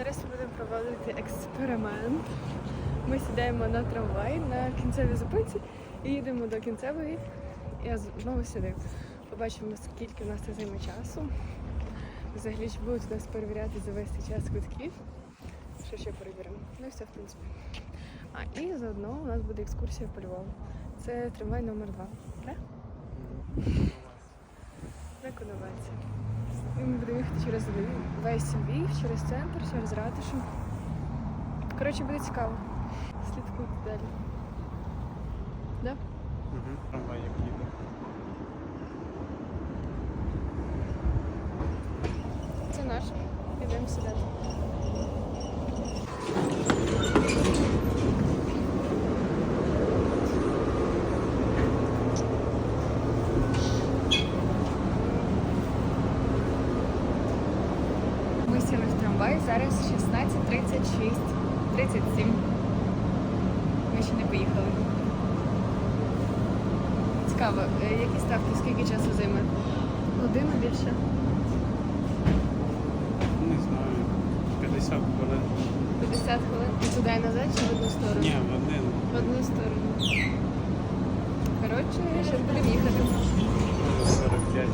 Зараз будемо проводити експеримент. Ми сідаємо на трамвай на кінцевій зупинці і їдемо до кінцевої. Я знову сюди. Побачимо, скільки в нас це займе часу. Взагалі чи будуть нас перевіряти за весь цей час квитків. Що ще перевіримо? Ну і все, в принципі. А і заодно у нас буде екскурсія по Львову. Це трамвай номер 2 Так? На Ми будемо їхати через весь Львів, через центр, через ратушу. Коротше, буде цікаво. Слідкуйте далі. Да? Угу. Трамвай як їде. Це наш. Ідемо сідати. Ми сіли в трамвай, зараз 16.36, 37. Ми ще не поїхали. Цікаво, е, які ставки, скільки часу займе? Годину більше. Не знаю. 50 хвилин. 50 хвилин. І туди і назад чи в одну сторону? Ні, в один. В одну сторону. Коротше, зараз будемо їхати. 45.